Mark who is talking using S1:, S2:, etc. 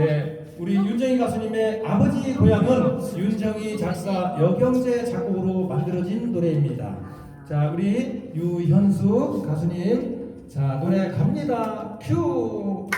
S1: 네, 우리 윤정희 가수님의 아버지 고향은 윤정희 작사 여경재 작곡으로 만들어진 노래입니다. 자, 우리 유현수 가수님, 자 노래 갑니다. 큐.